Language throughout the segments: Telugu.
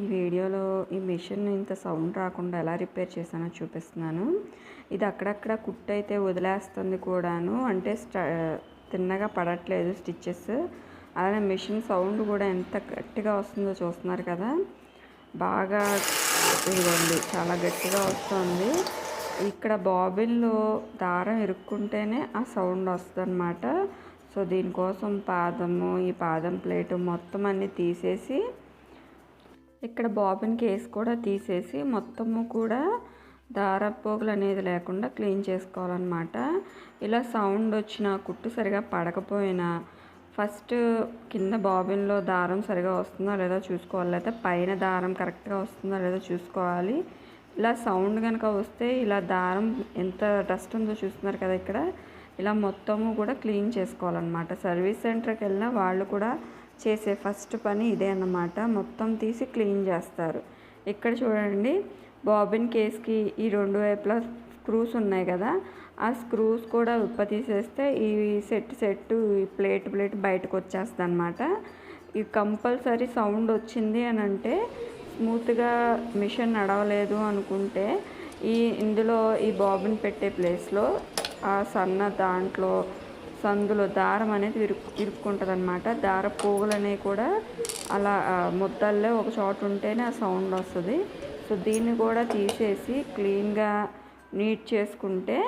ఈ వీడియోలో ఈ మిషన్ ఇంత సౌండ్ రాకుండా ఎలా రిపేర్ చేశానో చూపిస్తున్నాను. ఇది అక్కడక్కడ కుట్టు అయితే వదిలేస్తుంది కూడాను. అంటే స్ట తిన్నగా పడట్లేదు స్టిచ్చెస్. అలానే మిషన్ సౌండ్ కూడా ఎంత గట్టిగా వస్తుందో చూస్తున్నారు కదా. బాగా ఇదిగోండి చాలా గట్టిగా వస్తుంది. ఇక్కడ బాబిల్లో దారం ఇరుక్కుంటేనే ఆ సౌండ్ వస్తుంది సో దీనికోసం పాదము ఈ పాదం ప్లేటు మొత్తం అన్నీ తీసేసి ఇక్కడ బాబిన్ కేస్ కూడా తీసేసి మొత్తము కూడా దారపోగులు అనేది లేకుండా క్లీన్ చేసుకోవాలన్నమాట. ఇలా సౌండ్ వచ్చిన కుట్టు సరిగా పడకపోయినా ఫస్ట్ కింద బాబిన్లో దారం సరిగా వస్తుందో లేదో చూసుకోవాలి లేదా పైన దారం కరెక్ట్గా వస్తుందో లేదో చూసుకోవాలి. ఇలా సౌండ్ కనుక వస్తే ఇలా దారం ఎంత డస్ట్ ఉందో చూస్తున్నారు కదా ఇక్కడ. ఇలా మొత్తము కూడా క్లీన్ చేసుకోవాలన్నమాట. సర్వీస్ సెంటర్కి వెళ్ళినా వాళ్ళు కూడా చేసే ఫస్ట్ పని ఇదే అన్నమాట. మొత్తం తీసి క్లీన్ చేస్తారు. ఇక్కడ చూడండి బాబిన్ కేస్కి ఈ రెండు వైపులా స్క్రూస్ ఉన్నాయి కదా ఆ స్క్రూస్ కూడా ఉప్ప తీసేస్తే ఈ సెట్ సెట్ ఈ ప్లేట్ ప్లేట్ బయటకు వచ్చేస్తుంది అనమాట ఇది కంపల్సరీ సౌండ్ వచ్చింది అని అంటే స్మూత్గా మిషన్ నడవలేదు అనుకుంటే ఈ ఇందులో ఈ బాబిన్ పెట్టే ప్లేస్లో ఆ సన్న దాంట్లో సందులో దారం అనేది ఇరుక్కు ఇరుక్కుంటుంది అనమాట దార పోగులు అనేవి కూడా అలా ముద్దల్లో ఒక చోట ఉంటేనే ఆ సౌండ్ వస్తుంది. సో దీన్ని కూడా తీసేసి క్లీన్గా నీట్ చేసుకుంటే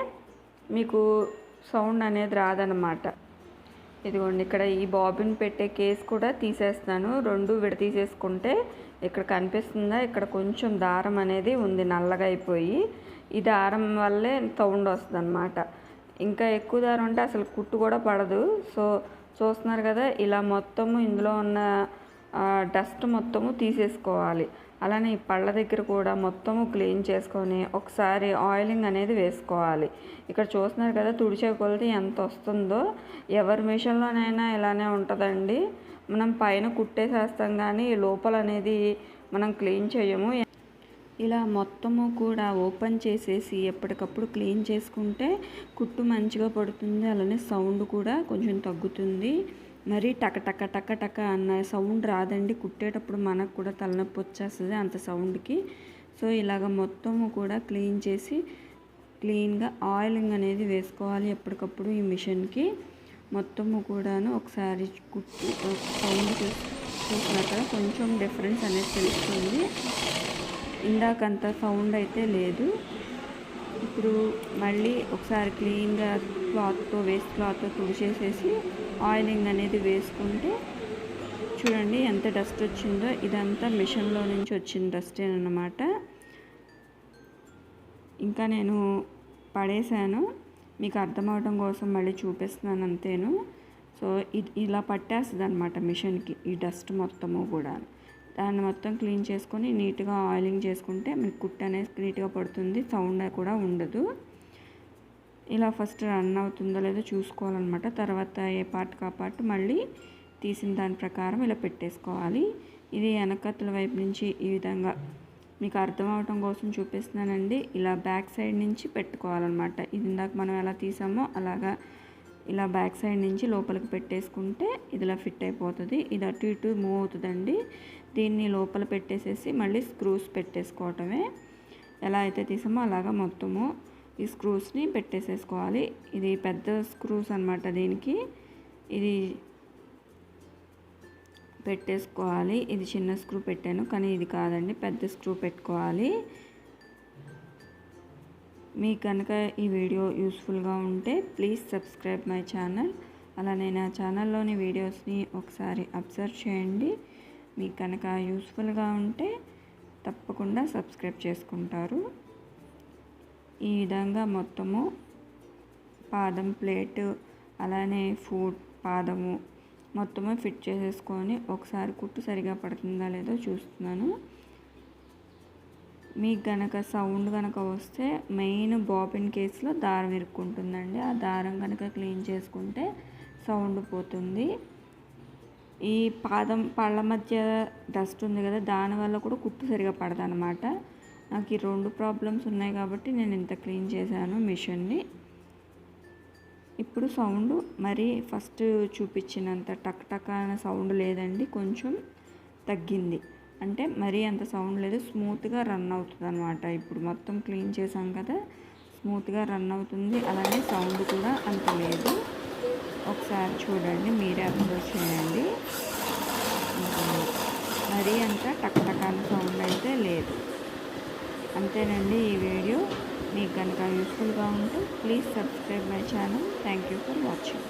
మీకు సౌండ్ అనేది రాదనమాట ఇదిగోండి ఇక్కడ ఈ బాబిన్ పెట్టే కేస్ కూడా తీసేస్తాను రెండు విడతీసేసుకుంటే ఇక్కడ కనిపిస్తుందా? ఇక్కడ కొంచెం దారం అనేది ఉంది నల్లగా అయిపోయి. ఈ దారం వల్లే సౌండ్ వస్తుంది అనమాట ఇంకా ఎక్కువ దారం ఉంటే అసలు కుట్టు కూడా పడదు. సో చూస్తున్నారు కదా ఇలా మొత్తము ఇందులో ఉన్న డస్ట్ మొత్తము తీసేసుకోవాలి. అలానే ఈ పళ్ళ దగ్గర కూడా మొత్తము క్లీన్ చేసుకొని ఒకసారి ఆయిలింగ్ అనేది వేసుకోవాలి. ఇక్కడ చూస్తున్నారు కదా తుడిచే కొలిది ఎంత వస్తుందో. ఎవరి మిషన్లోనైనా ఇలానే ఉంటుందండి. మనం పైన కుట్టేసేస్తాం కానీ లోపల అనేది మనం క్లీన్ చేయము. ఇలా మొత్తము కూడా ఓపెన్ చేసేసి ఎప్పటికప్పుడు క్లీన్ చేసుకుంటే కుట్టు మంచిగా పడుతుంది. అలానే సౌండ్ కూడా కొంచెం తగ్గుతుంది. మరి టక టక టక టక అన్న సౌండ్ రాదండి. కుట్టేటప్పుడు మనకు కూడా తలనొప్పి వచ్చేస్తుంది అంత సౌండ్కి. సో ఇలాగ మొత్తము కూడా క్లీన్ చేసి క్లీన్గా ఆయిలింగ్ అనేది వేసుకోవాలి ఎప్పటికప్పుడు ఈ మిషన్కి. మొత్తము కూడాను ఒకసారి కుట్టి సౌండ్ చూసినాక కొంచెం డిఫరెన్స్ అనేది తెలుస్తుంది. ఇందాకంత సౌండ్ అయితే లేదు. ఇప్పుడు మళ్ళీ ఒకసారి క్లీన్గా క్లాత్తో వేస్ట్ క్లాత్తో తుడిచేసేసి ఆయిలింగ్ అనేది వేసుకుంటే చూడండి ఎంత డస్ట్ వచ్చిందో. ఇదంతా మిషన్లో నుంచి వచ్చిన డస్ట్ అన్నమాట. ఇంకా నేను పడేశాను. మీకు అర్థమవడం కోసం మళ్ళీ చూపిస్తున్నాను అంతేను. సో ఇది ఇలా పట్టేస్తుంది అనమాట మిషన్కి ఈ డస్ట్ మొత్తము కూడా. దాన్ని మొత్తం క్లీన్ చేసుకొని నీట్గా ఆయిలింగ్ చేసుకుంటే మీకు కుట్ అనేది నీట్గా పడుతుంది సౌండ్ కూడా ఉండదు. ఇలా ఫస్ట్ రన్ అవుతుందో లేదో చూసుకోవాలన్నమాట. తర్వాత ఏ పార్ట్ కా పార్ట్ మళ్ళీ తీసిన దాని ప్రకారం ఇలా పెట్టేసుకోవాలి. ఇది వెనకత్తుల వైపు నుంచి ఈ విధంగా మీకు అర్థం అవటం కోసం చూపిస్తున్నానండి. ఇలా బ్యాక్ సైడ్ నుంచి పెట్టుకోవాలన్నమాట. ఇది ఇందాక మనం ఎలా తీసామో అలాగా ఇలా బ్యాక్ సైడ్ నుంచి లోపలికి పెట్టేసుకుంటే ఇదిలా ఫిట్ అయిపోతుంది. ఇది అటు ఇటు మూవ్ అవుతుందండి. దీన్ని లోపల పెట్టేసేసి మళ్ళీ స్క్రూస్ పెట్టేసుకోవటమే. ఎలా అయితే తీసామో అలాగా మొత్తము ఈ స్క్రూస్ని పెట్టేసేసుకోవాలి. ఇది పెద్ద స్క్రూస్ అనమాట దీనికి. ఇది పెట్టేసుకోవాలి. ఇది చిన్న స్క్రూ పెట్టాను కానీ ఇది కాదండి. పెద్ద స్క్రూ పెట్టుకోవాలి. మీకు కనుక ఈ వీడియో యూస్ఫుల్గా ఉంటే ప్లీజ్ సబ్స్క్రైబ్ మై ఛానల్. అలానే నా ఛానల్లోని వీడియోస్ని ఒకసారి అబ్జర్వ్ చేయండి. మీకు కనుక యూస్ఫుల్గా ఉంటే తప్పకుండా సబ్స్క్రైబ్ చేసుకుంటారు. ఈ విధంగా మొత్తము పాదం ప్లేటు అలానే ఫుడ్ పాదము మొత్తము ఫిట్ చేసేసుకొని ఒకసారి కుట్టు సరిగా పడుతుందా లేదో చూస్తున్నాను. మీకు గనక సౌండ్ కనుక వస్తే మెయిన్ బాబిన్ కేసులో దారం ఇరుక్కుంటుందండి. ఆ దారం కనుక క్లీన్ చేసుకుంటే సౌండ్ పోతుంది. ఈ పాదం పళ్ళ మధ్య డస్ట్ ఉంది కదా దానివల్ల కూడా కుట్టు సరిగా పడదనమాట నాకు ఈ రెండు ప్రాబ్లమ్స్ ఉన్నాయి కాబట్టి నేను ఇంత క్లీన్ చేశాను మిషన్ని. ఇప్పుడు సౌండ్ మరి ఫస్ట్ చూపించినంత టక్ టక్ అనే సౌండ్ లేదండి కొంచెం తగ్గింది. అంటే మరీ అంత సౌండ్ లేదు. స్మూత్గా రన్ అవుతుంది అనమాట ఇప్పుడు మొత్తం క్లీన్ చేసాం కదా స్మూత్గా రన్ అవుతుంది. అలానే సౌండ్ కూడా అంత లేదు. ఒకసారి చూడండి మీరే అబ్జర్వ్ చేయండి. మరీ అంత టక్టకాల సౌండ్ అయితే లేదు. అంతేనండి ఈ వీడియో. మీకు కనుక యూస్ఫుల్గా ఉంటే please subscribe my channel. Thank you for watching.